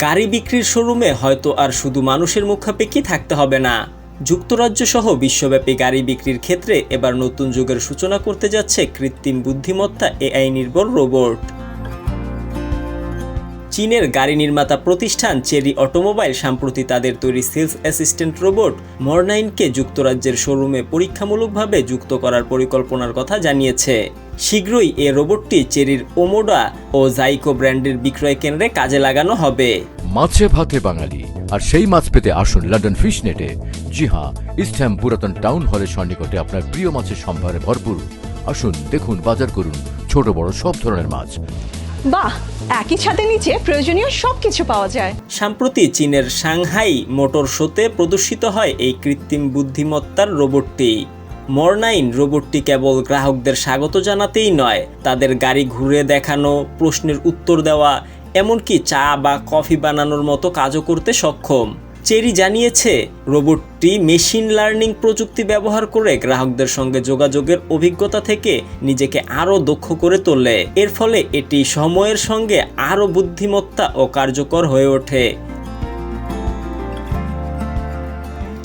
গাড়ি বিক্রির শোরুমে হয়তো আর শুধু মানুষের মুখাপেক্ষি থাকতে হবে না। যুক্তরাজ্য সহ বিশ্বব্যাপী গাড়ি বিক্রির ক্ষেত্রে এবার নতুন যুগের সূচনা করতে যাচ্ছে কৃত্রিম বুদ্ধিমত্তা এআই নির্ভর রোবট। চীনের গাড়ি নির্মাতা প্রতিষ্ঠান চেরি অটোমোবাইল সম্প্রতি তাদের তৈরি সেলস অ্যাসিস্ট্যান্ট রোবট মরনাইনকে যুক্তরাজ্যের শোরুমে পরীক্ষামূলকভাবে যুক্ত করার পরিকল্পনার কথা জানিয়েছে। শীঘ্রই এ রোবটটি চেরির ওমোডা ও জাইকো ব্র্যান্ডের বিক্রয় কেন্দ্রে কাজে লাগানো হবে। মাছে ভাতে বাঙালি আর সেই মাছ পেতে আসুন লন্ডন ফিশ নেটে জি হ্যাঁ ইস্টহ্যাম পুরাতন টাউন হলের সন্নিকটে আপনার প্রিয় মাছের সম্ভারে ভরপুর। আসুন দেখুন বাজার করুন ছোট বড় সব ধরনের মাছ। বাহ একই ছাদের নিচে প্রয়োজনীয় সবকিছু পাওয়া যায়। সম্প্রতি চীনের সাংহাই মোটর শোতে প্রদর্শিত হয় এই কৃত্রিম বুদ্ধিমত্তার রোবটটি। মরনাইন রোবটটি কেবল গ্রাহকদের স্বাগত জানাতেই নয়, তাদের গাড়ি ঘুরে দেখানো, প্রশ্নের উত্তর দেওয়া, এমনকি চা বা কফি বানানোর মতো কাজও করতে সক্ষম। চেরি জানিয়েছে, রোবটটি মেশিন লার্নিং প্রযুক্তি ব্যবহার করে গ্রাহকদের সঙ্গে যোগাযোগের অভিজ্ঞতা থেকে নিজেকে আরও দক্ষ করে তোলে। এর ফলে এটি সময়ের সঙ্গে আরও বুদ্ধিমত্তা ও কার্যকর হয়ে ওঠে।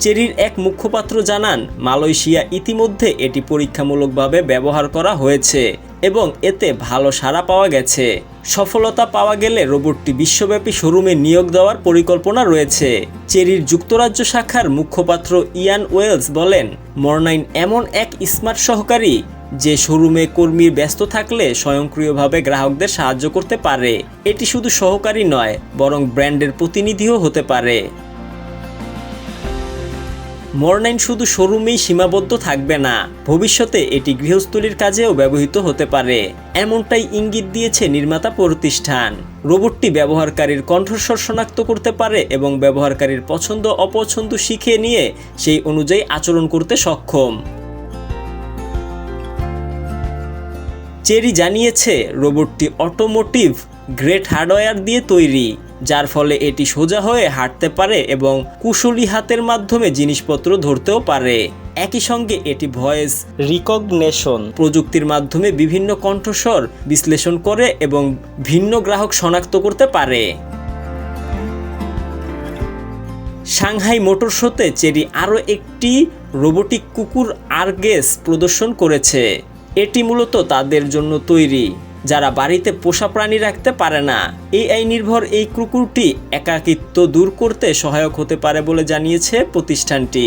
চেরির এক মুখপাত্র জানান, মালয়েশিয়া ইতিমধ্যে এটি পরীক্ষামূলকভাবে ব্যবহার করা হয়েছে এবং এতে ভালো সাড়া পাওয়া গেছে। সফলতা পাওয়া গেলে রোবটটি বিশ্বব্যাপী শোরুমে নিয়োগ দেওয়ার পরিকল্পনা রয়েছে। চেরির যুক্তরাজ্য শাখার মুখপাত্র ইয়ান ওয়েলস বলেন, মর্নাইন এমন এক স্মার্ট সহকারী যে শোরুমে কর্মীর ব্যস্ত থাকলে স্বয়ংক্রিয়ভাবে গ্রাহকদের সাহায্য করতে পারে। এটি শুধু সহকারী নয়, বরং ব্র্যান্ডের প্রতিনিধিও হতে পারে। মরনাইন শুধু শোরুমেই সীমাবদ্ধ থাকবে না, ভবিষ্যতে এটি গৃহস্থলীর কাজেও ব্যবহৃত হতে পারে। এমনটাই ইঙ্গিত দিয়েছে নির্মাতা প্রতিষ্ঠান। রোবটটি ব্যবহারকারীর কণ্ঠস্বর শনাক্ত করতে পারে এবং ব্যবহারকারীর পছন্দ অপছন্দ শিখে নিয়ে সেই অনুযায়ী আচরণ করতে সক্ষম। চেরি জানিয়েছে, রোবটটি অটোমোটিভ গ্রেট হার্ডওয়্যার দিয়ে তৈরি। যার ফলে এটি সোজা হয়ে হাঁটতে পারে এবং কুশলী হাতের মাধ্যমে জিনিসপত্র ধরতেও পারে। একই সঙ্গে এটি ভয়েস রিকগনেশন প্রযুক্তির মাধ্যমে বিভিন্ন কণ্ঠস্বর বিশ্লেষণ করে এবং ভিন্ন গ্রাহক শনাক্ত করতে পারে। সাংহাই মোটর শোতে চেরি আরও একটি রোবোটিক কুকুর আরগেস প্রদর্শন করেছে। এটি মূলত তাদের জন্য তৈরি। যারা বাড়িতে পোষা প্রাণী রাখতে পারে না। এই এআই নির্ভর এই কুকুরটি একাকিত্ব দূর করতে সহায়ক হতে পারে বলে জানিয়েছে প্রতিষ্ঠানটি।